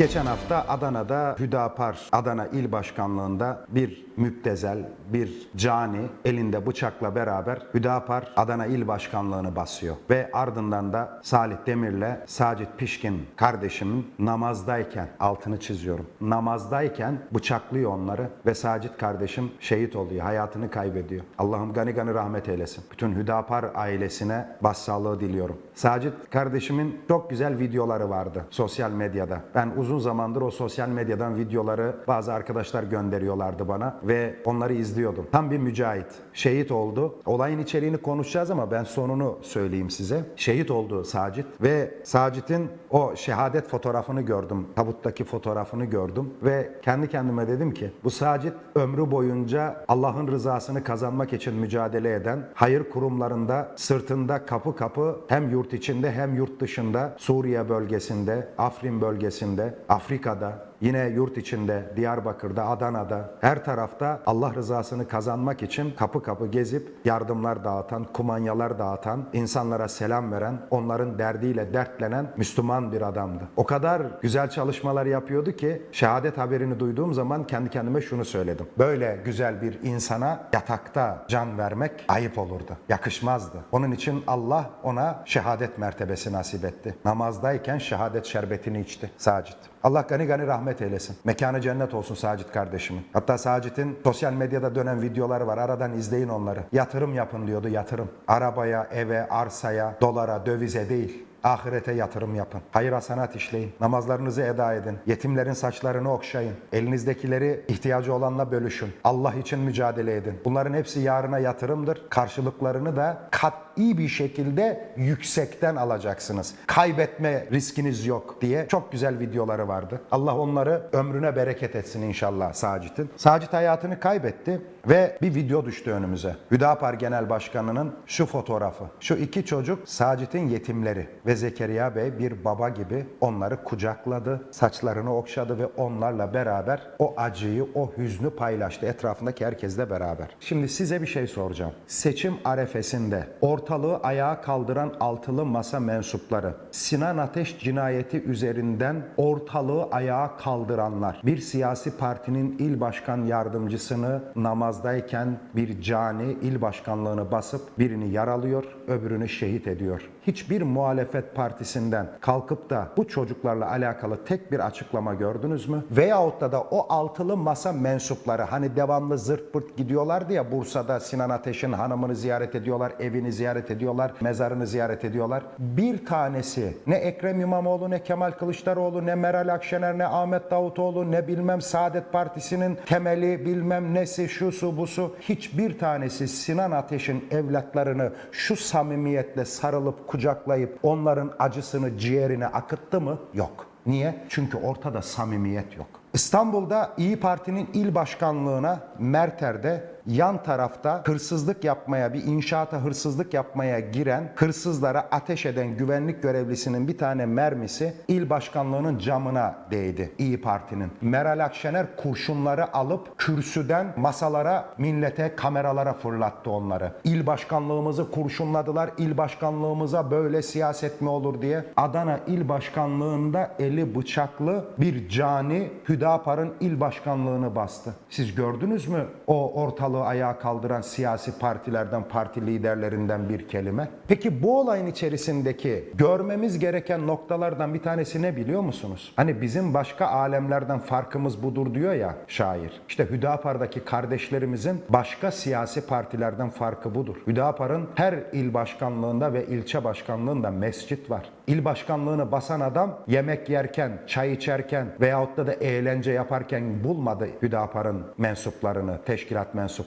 Geçen hafta Adana'da Hüdapar Adana İl Başkanlığı'nda bir müptezel, bir cani elinde bıçakla beraber Hüdapar Adana İl Başkanlığı'nı basıyor. Ve ardından da Salih Demir'le Sacit Pişkin kardeşimin namazdayken, altını çiziyorum, namazdayken bıçaklıyor onları ve Sacit kardeşim şehit oluyor, hayatını kaybediyor. Allah'ım gani gani rahmet eylesin. Bütün Hüdapar ailesine başsağlığı diliyorum. Sacit kardeşimin çok güzel videoları vardı sosyal medyada. Ben uzun zamandır o sosyal medyadan videoları bazı arkadaşlar gönderiyorlardı bana ve onları izliyordum. Tam bir mücahit. Şehit oldu. Olayın içeriğini konuşacağız ama ben sonunu söyleyeyim size. Şehit oldu Sacit ve Sacit'in o şehadet fotoğrafını gördüm. Tabuttaki fotoğrafını gördüm ve kendi kendime dedim ki bu Sacit ömrü boyunca Allah'ın rızasını kazanmak için mücadele eden hayır kurumlarında sırtında kapı kapı hem yurt içinde hem yurt dışında Suriye bölgesinde, Afrin bölgesinde, Afrika'da, Yine yurt içinde, Diyarbakır'da, Adana'da, her tarafta Allah rızasını kazanmak için kapı kapı gezip yardımlar dağıtan, kumanyalar dağıtan, insanlara selam veren, onların derdiyle dertlenen Müslüman bir adamdı. O kadar güzel çalışmalar yapıyordu ki şehadet haberini duyduğum zaman kendi kendime şunu söyledim. Böyle güzel bir insana yatakta can vermek ayıp olurdu. Yakışmazdı. Onun için Allah ona şehadet mertebesi nasip etti. Namazdayken şehadet şerbetini içti Sacit. Allah gani gani rahmet eylesin. Mekanı cennet olsun Sacit kardeşimin. Hatta Sacit'in sosyal medyada dönen videoları var. Aradan izleyin onları. Yatırım yapın diyordu yatırım. Arabaya, eve, arsaya, dolara, dövize değil. Ahirete yatırım yapın. Hayır hasenat işleyin. Namazlarınızı eda edin. Yetimlerin saçlarını okşayın. Elinizdekileri ihtiyacı olanla bölüşün. Allah için mücadele edin. Bunların hepsi yarına yatırımdır. Karşılıklarını da kat'i bir şekilde yüksekten alacaksınız. Kaybetme riskiniz yok diye çok güzel videoları vardı. Allah onları ömrüne bereket etsin inşallah Sacit'in. Sacit hayatını kaybetti ve bir video düştü önümüze. Hüdapar Genel Başkanı'nın şu fotoğrafı. Şu iki çocuk Sacit'in yetimleri Zekeriya Bey bir baba gibi onları kucakladı, saçlarını okşadı ve onlarla beraber o acıyı, o hüznü paylaştı etrafındaki herkesle beraber. Şimdi size bir şey soracağım. Seçim arefesinde ortalığı ayağa kaldıran altılı masa mensupları Sinan Ateş cinayeti üzerinden ortalığı ayağa kaldıranlar bir siyasi partinin il başkan yardımcısını namazdayken bir cani il başkanlığını basıp birini yaralıyor, öbürünü şehit ediyor. Hiçbir muhalefet partisinden kalkıp da bu çocuklarla alakalı tek bir açıklama gördünüz mü? Veyahut da da o altılı masa mensupları hani devamlı zırt pırt gidiyorlardı ya Bursa'da Sinan Ateş'in hanımını ziyaret ediyorlar, evini ziyaret ediyorlar, mezarını ziyaret ediyorlar. Bir tanesi ne Ekrem İmamoğlu ne Kemal Kılıçdaroğlu ne Meral Akşener ne Ahmet Davutoğlu ne bilmem Saadet Partisi'nin temeli bilmem nesi şusu busu hiçbir tanesi Sinan Ateş'in evlatlarını şu samimiyetle sarılıp kucaklayıp onların acısını ciğerine akıttı mı? Yok. Niye? Çünkü ortada samimiyet yok. İstanbul'da İyi Parti'nin il başkanlığına Merter'de yan tarafta hırsızlık yapmaya, bir inşaata hırsızlık yapmaya giren, hırsızlara ateş eden güvenlik görevlisinin bir tane mermisi il başkanlığının camına değdi İyi Parti'nin. Meral Akşener kurşunları alıp kürsüden masalara, millete, kameralara fırlattı onları. İl başkanlığımızı kurşunladılar, il başkanlığımıza böyle siyaset mi olur diye. Adana il başkanlığında eli bıçaklı bir cani Hüdapar'ın il başkanlığını bastı. Siz gördünüz mü o ortalığı ayağa kaldıran siyasi partilerden, parti liderlerinden bir kelime? Peki bu olayın içerisindeki görmemiz gereken noktalardan bir tanesi ne biliyor musunuz? Hani bizim başka alemlerden farkımız budur diyor ya şair. İşte Hüdapar'daki kardeşlerimizin başka siyasi partilerden farkı budur. Hüdapar'ın her il başkanlığında ve ilçe başkanlığında mescit var. İl başkanlığını basan adam yemek yerken, çay içerken veyahut da da eğlence yaparken bulmadı Hüdapar'ın mensuplarını, teşkilat mensuplarını.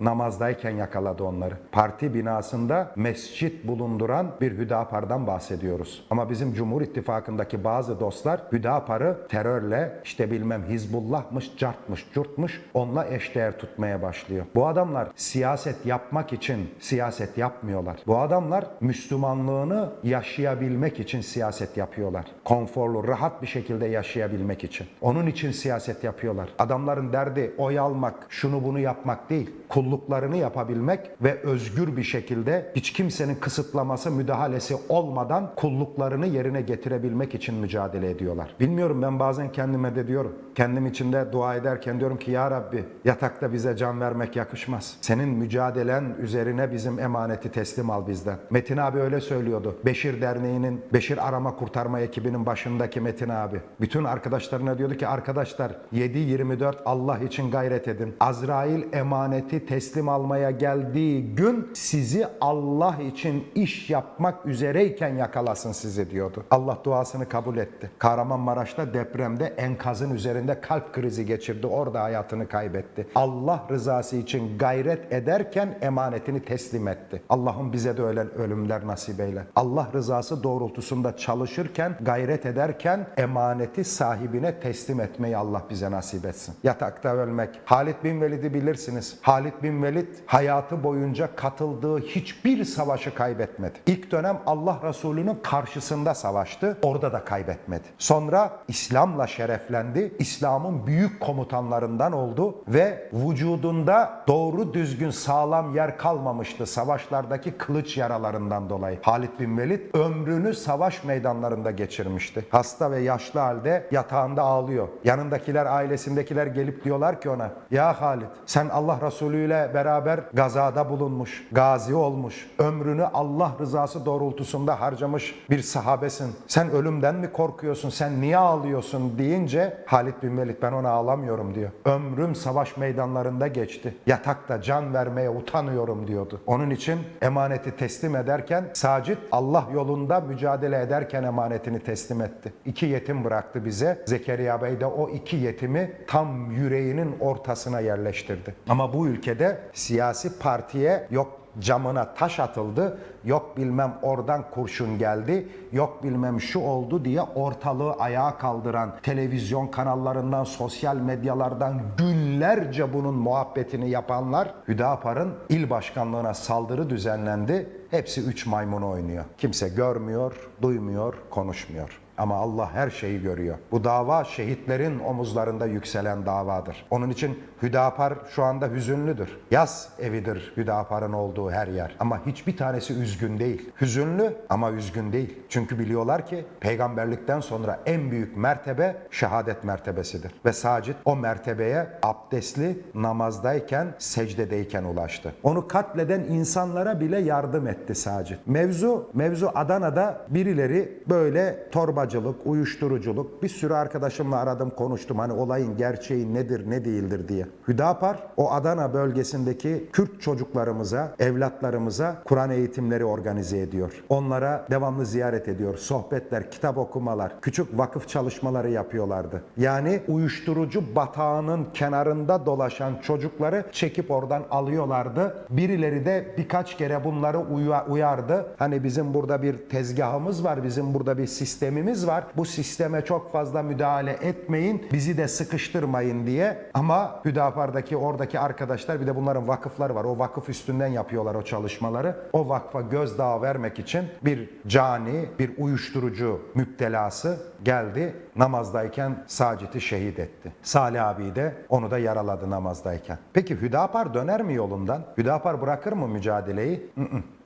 Namazdayken yakaladı onları. Parti binasında mescit bulunduran bir Hüdapar'dan bahsediyoruz. Ama bizim Cumhur İttifakı'ndaki bazı dostlar Hüdapar'ı terörle işte bilmem Hizbullah'mış, cartmış, curtmuş onunla eşdeğer tutmaya başlıyor. Bu adamlar siyaset yapmak için siyaset yapmıyorlar. Bu adamlar Müslümanlığını yaşayabilmek için siyaset yapıyorlar. Konforlu, rahat bir şekilde yaşayabilmek için. Onun için siyaset yapıyorlar. Adamların derdi oy almak, şunu bunu yapmak değil. Kulluklarını yapabilmek ve özgür bir şekilde hiç kimsenin kısıtlaması, müdahalesi olmadan kulluklarını yerine getirebilmek için mücadele ediyorlar. Bilmiyorum ben bazen kendime de diyorum. Kendim içinde dua ederken diyorum ki ya Rabbi yatakta bize can vermek yakışmaz. Senin mücadelen üzerine bizim emaneti teslim al bizden. Metin abi öyle söylüyordu. Beşir Derneği'nin, Beşir Arama Kurtarma ekibinin başındaki Metin abi. Bütün arkadaşlarına diyordu ki arkadaşlar 7-24 Allah için gayret edin. Azrail emaneti teslim almaya geldiği gün sizi Allah için iş yapmak üzereyken yakalasın sizi diyordu. Allah duasını kabul etti. Kahramanmaraş'ta depremde enkazın üzerinde kalp krizi geçirdi. Orada hayatını kaybetti. Allah rızası için gayret ederken emanetini teslim etti. Allah'ım bize de öyle ölümler nasip eyle. Allah rızası doğrultusunda çalışırken, gayret ederken emaneti sahibine teslim etmeyi Allah bize nasip etsin. Yatakta ölmek. Halit bin Velid'i bilirsiniz. Halit bin Velid hayatı boyunca katıldığı hiçbir savaşı kaybetmedi. İlk dönem Allah Resulü'nün karşısında savaştı. Orada da kaybetmedi. Sonra İslam'la şereflendi. İslam'ın büyük komutanlarından oldu ve vücudunda doğru düzgün sağlam yer kalmamıştı savaşlardaki kılıç yaralarından dolayı. Halit bin Velid ömrünü savaş meydanlarında geçirmişti. Hasta ve yaşlı halde yatağında ağlıyor. Yanındakiler, ailesindekiler gelip diyorlar ki ona ya Halit sen Allah Resulü ile beraber gazada bulunmuş, gazi olmuş, ömrünü Allah rızası doğrultusunda harcamış bir sahabesin. Sen ölümden mi korkuyorsun? Sen niye ağlıyorsun deyince Halit bin Velid ben ona ağlamıyorum diyor. Ömrüm savaş meydanlarında geçti. Yatakta can vermeye utanıyorum diyordu. Onun için emaneti teslim ederken Sacit Allah yolunda mücadele ederken emanetini teslim etti. İki yetim bıraktı bize. Zekeriya Bey de o iki yetimi tam yüreğinin ortasına yerleştirdi. Ama bu ülkede siyasi partiye yok camına taş atıldı. Yok bilmem oradan kurşun geldi. Yok bilmem şu oldu diye ortalığı ayağa kaldıran televizyon kanallarından, sosyal medyalardan günlerce bunun muhabbetini yapanlar Hüdapar'ın il başkanlığına saldırı düzenlendi. Hepsi üç maymun oynuyor. Kimse görmüyor, duymuyor, konuşmuyor. Ama Allah her şeyi görüyor. Bu dava şehitlerin omuzlarında yükselen davadır. Onun için Hüdapar şu anda hüzünlüdür. Yaz evidir Hüdapar'ın olduğu her yer. Ama hiçbir tanesi üzgün değil. Hüzünlü ama üzgün değil. Çünkü biliyorlar ki peygamberlikten sonra en büyük mertebe şehadet mertebesidir. Ve Sacit o mertebeye abdestli namazdayken, secdedeyken ulaştı. Onu katleden insanlara bile yardım etti Sacit. Mevzu, mevzu Adana'da birileri böyle torbacılık, uyuşturuculuk bir sürü arkadaşımla aradım konuştum hani olayın gerçeği nedir ne değildir diye. Hüdapar o Adana bölgesindeki Kürt çocuklarımıza, evlatlarımıza Kur'an eğitimleri organize ediyor. Onlara devamlı ziyaret ediyor. Sohbetler, kitap okumalar, küçük vakıf çalışmaları yapıyorlardı. Yani uyuşturucu batağının kenarında dolaşan çocukları çekip oradan alıyorlardı. Birileri de birkaç kere bunları uya- uyardı. Hani bizim burada bir tezgahımız var, bizim burada bir sistemimiz var. Bu sisteme çok fazla müdahale etmeyin, bizi de sıkıştırmayın diye. Ama Hüdapar'daki oradaki arkadaşlar bir de bunların vakıfları var. O vakıf üstünden yapıyorlar o çalışmaları. O vakfa gözdağı vermek için bir cani, bir uyuşturucu müptelası geldi. Namazdayken Sacit'i şehit etti. Salih abi de onu da yaraladı namazdayken. Peki Hüdapar döner mi yolundan? Hüdapar bırakır mı mücadeleyi?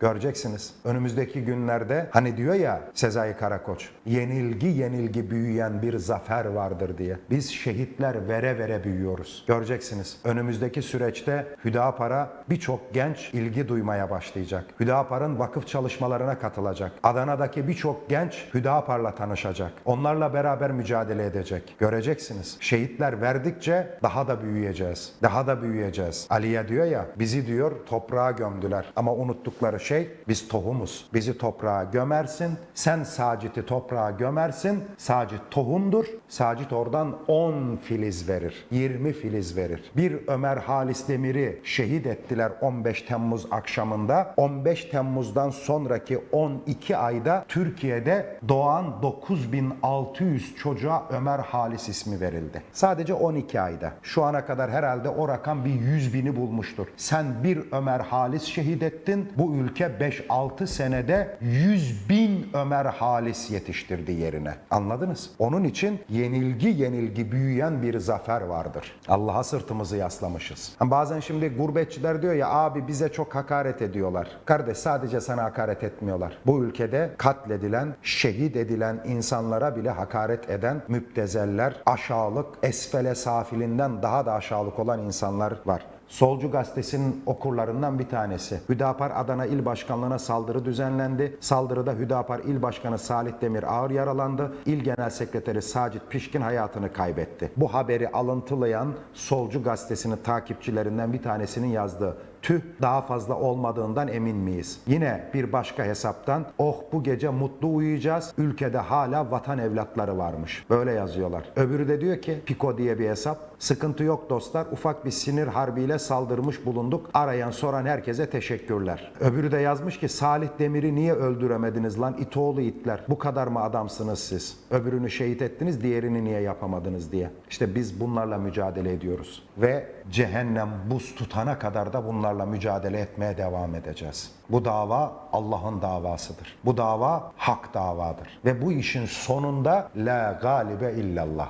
Göreceksiniz. Önümüzdeki günlerde hani diyor ya Sezai Karakoç, yenilgi yenilgi büyüyen bir zafer vardır diye. Biz şehitler vere vere büyüyoruz. Göreceksiniz. Önümüzdeki süreçte Hüdapar'a birçok genç ilgi duymaya başlayacak. Hüdapar'ın vakıf çalışmalarına katılacak. Adana'daki birçok genç Hüdapar'la tanışacak. Onlarla beraber mücadele edecek. Göreceksiniz. Şehitler verdikçe daha da büyüyeceğiz. Daha da büyüyeceğiz. Aliye diyor ya bizi diyor toprağa gömdüler ama unuttukları şey biz tohumuz. Bizi toprağa gömersin. Sen Sacit'i toprağa gömersin. Sacit tohumdur. Sacit oradan 10 filiz verir. 20 filiz verir. Bir Ömer Halis Demir'i şehit ettiler 15 Temmuz akşamında. 15 Temmuz'dan sonraki 12 ayda Türkiye'de doğan 9600 çocuğa Ömer Halis ismi verildi. Sadece 12 ayda. Şu ana kadar herhalde o rakam bir 100 bini bulmuştur. Sen bir Ömer Halis şehit ettin. Bu ülke ülke 5-6 senede 100 bin Ömer Halis yetiştirdi yerine. Anladınız? Onun için yenilgi yenilgi büyüyen bir zafer vardır. Allah'a sırtımızı yaslamışız. Bazen şimdi gurbetçiler diyor ya abi bize çok hakaret ediyorlar. Kardeş sadece sana hakaret etmiyorlar. Bu ülkede katledilen, şehit edilen insanlara bile hakaret eden müptezeller, aşağılık, esfele safilinden daha da aşağılık olan insanlar var. Solcu gazetesinin okurlarından bir tanesi. Hüdapar Adana İl Başkanlığı'na saldırı düzenlendi. Saldırıda Hüdapar İl Başkanı Salih Demir ağır yaralandı. İl Genel Sekreteri Sacit Pişkin hayatını kaybetti. Bu haberi alıntılayan Solcu gazetesinin takipçilerinden bir tanesinin yazdığı tüh daha fazla olmadığından emin miyiz? Yine bir başka hesaptan oh bu gece mutlu uyuyacağız. Ülkede hala vatan evlatları varmış. Böyle yazıyorlar. Öbürü de diyor ki Piko diye bir hesap. Sıkıntı yok dostlar. Ufak bir sinir harbiyle saldırmış bulunduk. Arayan soran herkese teşekkürler. Öbürü de yazmış ki Salih Demir'i niye öldüremediniz lan itoğlu itler? Bu kadar mı adamsınız siz? Öbürünü şehit ettiniz diğerini niye yapamadınız diye. İşte biz bunlarla mücadele ediyoruz. Ve cehennem buz tutana kadar da bunlarla mücadele etmeye devam edeceğiz. Bu dava Allah'ın davasıdır. Bu dava hak davadır. Ve bu işin sonunda la galibe illallah.